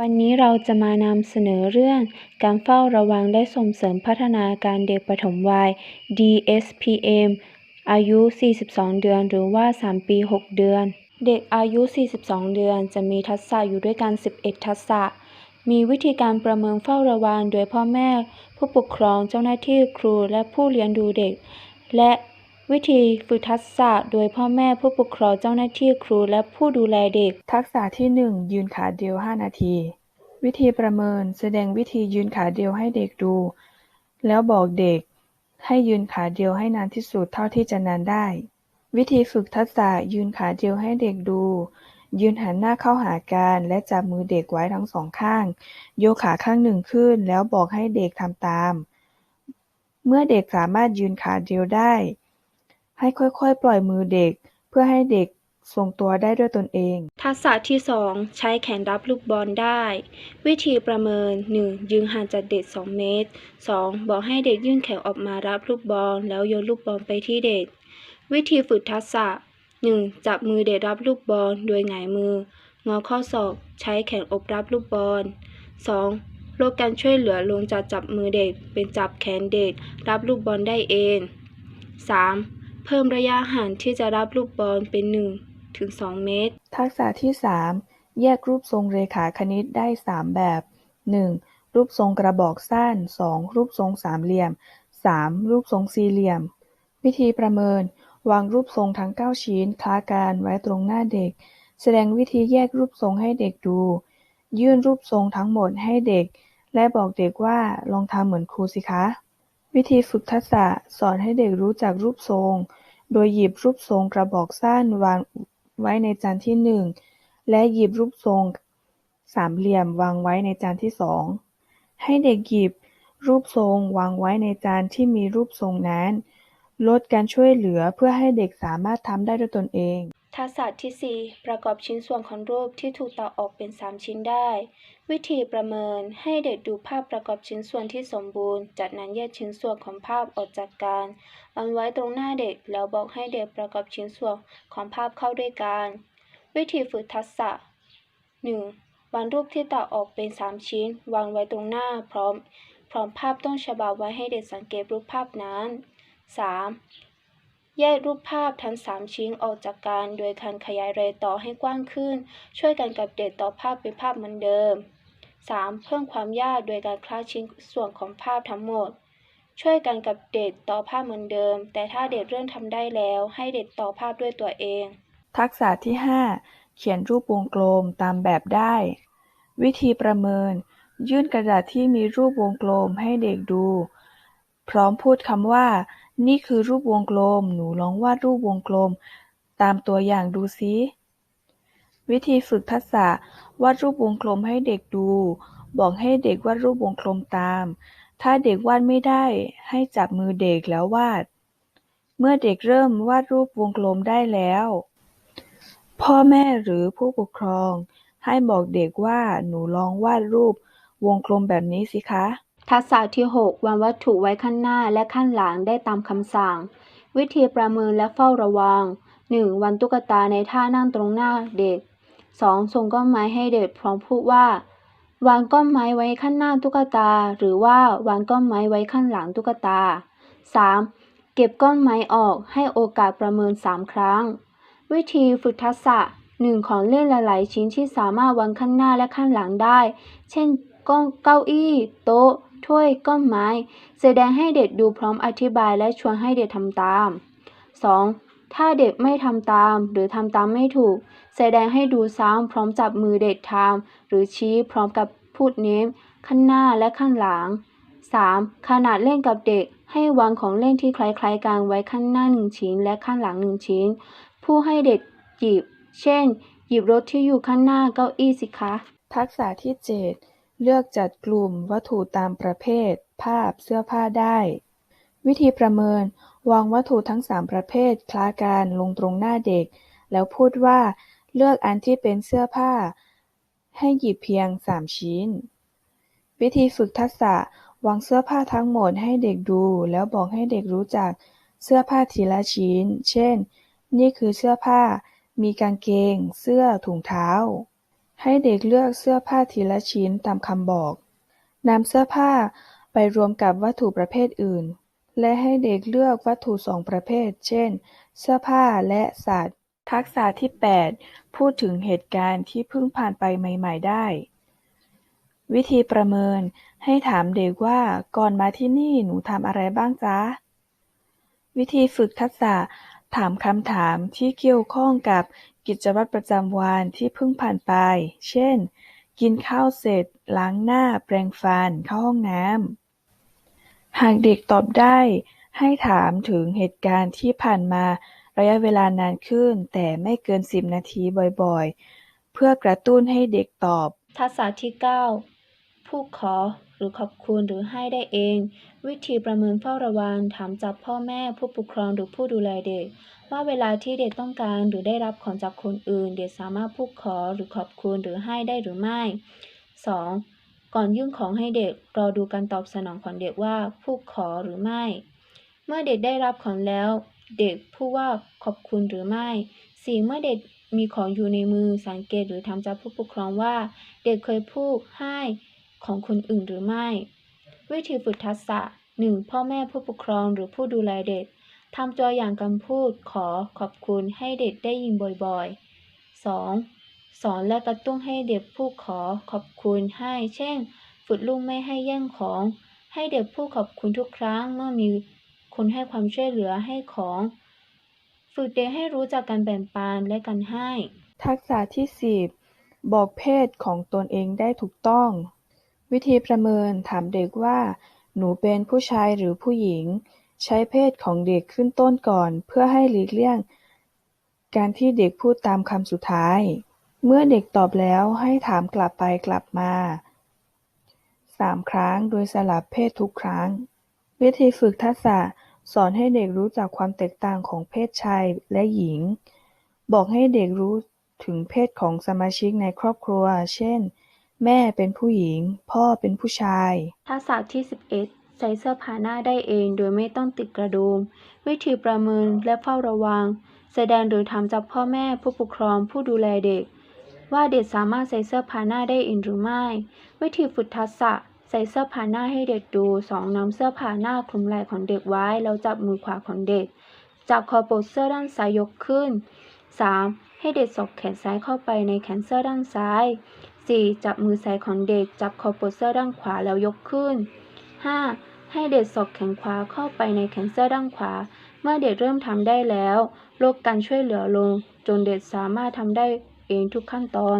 วันนี้เราจะมานำเสนอเรื่องการเฝ้าระวังและส่งเสริมพัฒนาการเด็กปฐมวัย DSPM อายุ 42 เดือน หรือว่า 3 ปี 6 เดือน เด็กอายุ 42 เดือนจะมีทักษะอยู่ด้วยกัน 11 ทักษะ มีวิธีการประเมินเฝ้าระวังโดยพ่อแม่ ผู้ปกครองเจ้าหน้าที่ครูและผู้เลี้ยงดูเด็ก และ วิธีฝึกทักษะโดยพ่อแม่ผู้ปกครองเจ้าหน้าที่ครูและผู้ดูแลเด็ก ทักษะที่ 1 ยืนขาเดียว 5 นาที วิธีประเมินแสดงวิธียืนขาเดียวให้เด็กดู แล้วบอกเด็ก ให้ยืนขาเดียวให้นานที่สุดเท่าที่จะนานได้ วิธีฝึกทักษะยืนขาเดียวให้เด็กดู ยืนหันหน้าเข้าหากันและจับมือเด็กไว้ทั้งสองข้าง โยกขาข้างหนึ่งขึ้น แล้วบอกให้เด็กทำตาม เมื่อเด็กสามารถยืนขาเดียวได้ ให้ค่อย ๆ ปล่อยมือเด็ก เพื่อให้เด็กทรงตัวได้ด้วยตนเอง ทักษะที่ 2 ใช้แขนรับลูกบอลได้ วิธีประเมิน 1. ยืนห่างจากเด็ก 2 เมตร 2. บอกให้เด็กยื่นแขนออกมารับลูกบอลแล้วโยนลูกบอลไปที่เด็ก วิธีฝึกทักษะ 1. จับมือเด็กรับลูกบอลโดยหงายมือ งอข้อศอก ใช้แขนอบรับลูกบอล 2. ลดการช่วยเหลือลงจากจับมือเด็กเป็นจับแขนเด็กรับลูกบอลได้เอง 3. เพิ่มระยะห่างที่จะรับลูกบอลเป็น1ถึง2เมตร ทักษะที่ 3 แยกรูปทรงเรขาคณิตได้ 3 แบบ 1. รูปทรงกระบอกสั้น 2. รูปทรงสามเหลี่ยม 3. รูปทรงสี่เหลี่ยม วิธีประเมิน วางรูปทรงทั้ง 9 ชิ้นคล้ากันไว้ตรงหน้าเด็ก แสดงวิธีแยกรูปทรงให้เด็กดู ยื่นรูปทรงทั้งหมดให้เด็ก และบอกเด็กว่าลองทำเหมือนครูสิคะ วิธีฝึกทักษะ สอนให้เด็กรู้จักรูปทรง โดยหยิบรูปทรงกระบอกสั้นวางไว้ในจานที่หนึ่ง และหยิบรูปทรงสามเหลี่ยมวางไว้ในจานที่สอง ให้เด็กหยิบรูปทรงวางไว้ในจานที่มีรูปทรงนั้น ลดการช่วยเหลือเพื่อให้เด็กสามารถทำได้ด้วยตนเอง ทักษะที่ 4 ประกอบชิ้นส่วนของรูปที่ถูกตัดออกเป็น 3 ชิ้นได้ วิธีประเมินให้เด็กดูภาพประกอบชิ้นส่วนที่สมบูรณ์ จากนั้นแยกชิ้นส่วนของภาพออกจากกันวางไว้ตรงหน้าเด็กแล้วบอกให้เด็กประกอบชิ้นส่วนของภาพเข้าด้วยกัน วิธีฝึกทักษะ 1. วางรูปที่ตัดออกเป็น 3 ชิ้น วางไว้ตรงหน้าพร้อม พร้อมภาพต้นฉบับไว้ให้เด็กสังเกตรูปภาพนั้น 3. แยกรูปภาพทั้ง 3 ชิ้นออกจากกัน โดยการขยายเรต่อให้กว้างขึ้น ช่วยกันกับเด็กต่อภาพเป็นภาพเหมือนเดิม 3. เพิ่มความยากโดยการคลาดชิ้นส่วนของภาพทั้งหมด ช่วยกันกับเด็กต่อภาพเหมือนเดิม แต่ถ้าเด็กเริ่มทำได้แล้ว ให้เด็กต่อภาพด้วยตัวเอง ทักษะที่ 5 เขียนรูปวงกลมตามแบบได้ วิธีประเมิน ยื่นกระดาษที่มีรูปวงกลมให้เด็กดู พร้อมพูดคำว่า นี่คือรูปวงกลม หนูลองวาดรูปวงกลมตามตัวอย่างดูซิ วิธีฝึกทักษะ วาดรูปวงกลมให้เด็กดู บอกให้เด็กวาดรูปวงกลมตาม ถ้าเด็กวาดไม่ได้ ให้จับมือเด็กแล้ววาด เมื่อเด็กเริ่มวาดรูปวงกลมได้แล้ว พ่อแม่หรือผู้ปกครอง ให้บอกเด็กว่า หนูลองวาดรูปวงกลมแบบนี้สิคะ ทักษะที่ 6 วางวัตถุไว้ข้างหน้าและข้างหลังได้ตามคำสั่ง วิธีประเมินและเฝ้าระวัง 1. วางตุ๊กตาในท่านั่งตรงหน้าเด็ก 2. ส่งก้อนไม้ให้เด็กพร้อมพูดว่าวางก้อนไม้ไว้ข้างหน้าตุ๊กตา หรือว่าวางก้อนไม้ไว้ข้างหลังตุ๊กตา 3. เก็บก้อนไม้ออกให้โอกาสประเมิน 3 ครั้ง วิธีฝึกทักษะ 1. ของเล่นหลายๆ ชิ้นที่สามารถวางข้างหน้าและข้างหลังได้ เช่น ก้อนเก้าอี้ โต๊ะ ถ้วยก้อนไม้ แสดงให้เด็กดูพร้อมอธิบายและชวนให้เด็กทำตาม 2. ถ้าเด็กไม่ทำตามหรือทำตามไม่ถูก แสดงให้ดูซ้ำพร้อมจับมือเด็กทำหรือชี้พร้อมกับพูดเน้นข้างหน้าและข้างหลัง 3. ขนาดเล่นกับเด็กให้วางของเล่นที่คล้ายๆกันไว้ข้างหน้าหนึ่งชิ้น และข้างหลังหนึ่งชิ้น ผู้ให้เด็กหยิบ เช่น หยิบรถที่อยู่ข้างหน้าเก้าอี้สิคะ ทักษะที่ 7 เลือกจัดกลุ่มวัตถุตามประเภท ภาพ เสื้อผ้าได้ วิธีประเมิน วางวัตถุทั้ง3ประเภทคล้ากันลงตรงหน้าเด็ก แล้วพูดว่า เลือกอันที่เป็นเสื้อผ้า ให้หยิบเพียง3ชิ้น วิธีฝึกทักษะ วางเสื้อผ้าทั้งหมดให้เด็กดู แล้วบอกให้เด็กรู้จักเสื้อผ้าทีละชิ้น เช่น นี่คือเสื้อผ้า มีกางเกง เสื้อ ถุงเท้า ให้เด็กเลือกเสื้อผ้าทีละชิ้นตามคำบอก นำเสื้อผ้าไปรวมกับวัตถุประเภทอื่น และให้เด็กเลือกวัตถุสองประเภท เช่น เสื้อผ้าและสัตว์ ทักษะที่ 8 พูดถึงเหตุการณ์ที่เพิ่งผ่านไปใหม่ ๆ ได้ วิธีประเมิน ให้ถามเด็กว่าก่อนมาที่นี่หนูทำอะไรบ้างจ๊ะ วิธีฝึกทักษะถามคำถามที่เกี่ยวข้องกับ กิจวัตรประจำวันที่เพิ่งผ่านไป เช่น กินข้าวเสร็จ ล้างหน้า แปรงฟัน เข้าห้องน้ำ หากเด็กตอบได้ ให้ถามถึงเหตุการณ์ที่ผ่านมาระยะเวลานานขึ้น แต่ไม่เกิน 10 นาทีบ่อยๆ เพื่อกระตุ้นให้เด็กตอบ ทักษะที่ 9 พูดขอหรือขอบคุณหรือให้ได้เอง วิธีประเมินเฝ้าระวังถามจากพ่อแม่ผู้ปกครองหรือผู้ดูแลเด็ก ว่าเวลาที่เด็กต้องการหรือได้รับของจากคนอื่น เด็กสามารถพูดขอหรือขอบคุณหรือให้ได้หรือไม่ 2. ก่อนยื่นของให้เด็กรอดูการตอบสนองของเด็กว่าพูดขอหรือไม่ เมื่อเด็กได้รับของแล้ว เด็กพูดว่าขอบคุณหรือไม่ 4. เมื่อเด็กมีของอยู่ในมือสังเกตหรือทำจากผู้ปกครองว่า เด็กเคยพูดให้ ของคนอื่นหรือไม่ วิธีฝึกทักษะ 1. พ่อแม่ผู้ปกครองหรือผู้ดูแลเด็กทำตัวอย่างคำพูดขอขอบคุณให้เด็กได้ยินบ่อยๆ 2. สอนและกระตุ้นให้เด็กพูดขอขอบคุณให้ เช่น ฝึกลูกไม่ให้แย่งของ ให้เด็กพูดขอบคุณทุกครั้งเมื่อมีคนให้ความช่วยเหลือให้ของ ฝึกเด็กให้รู้จักการแบ่งปันและการให้ ทักษะที่ 10 บอกเพศของตนเองได้ถูกต้อง วิธีประเมิน ถามเด็กว่า หนูเป็นผู้ชายหรือผู้หญิง ใช้เพศของเด็กขึ้นต้นก่อน เพื่อให้หลีกเลี่ยงการที่เด็กพูดตามคำสุดท้าย เมื่อเด็กตอบแล้ว ให้ถามกลับไปกลับมา3ครั้ง โดยสลับเพศทุกครั้ง วิธีฝึกทักษะ สอนให้เด็กรู้จักความแตกต่างของเพศชายและหญิง บอกให้เด็กรู้ถึงเพศของสมาชิกในครอบครัว เช่น แม่เป็นผู้หญิง พ่อเป็นผู้ชาย ทักษะที่ 11 ใส่เสื้อผ้าหน้าได้เองโดยไม่ต้องติดกระดุม วิธีประเมินและเฝ้าระวัง แสดงหรือทำจากพ่อแม่ผู้ปกครองผู้ดูแลเด็ก ว่าเด็กสามารถใส่เสื้อผ้าหน้าได้เองหรือไม่ วิธีฝึกทักษะใส่เสื้อผ้าหน้าให้เด็กดู 2. นำเสื้อผ้าหน้าคลุมไหล่ของเด็กไว้แล้วจับมือขวาของเด็กจากคอปกเสื้อด้านซ้ายยกขึ้น 3. ให้เด็กสอกแขนซ้ายเข้าไปในแขนเสื้อด้านซ้าย 4. จับมือซ้ายของเด็ก จับคอปกเสื้อด้านขวาแล้วยกขึ้น 5. ให้เด็กสอกแขนขวาเข้าไปในแขนเสื้อด้านขวา เมื่อเด็กเริ่มทำได้แล้ว ลดการช่วยเหลือลง จนเด็กสามารถทำได้เองทุกขั้นตอน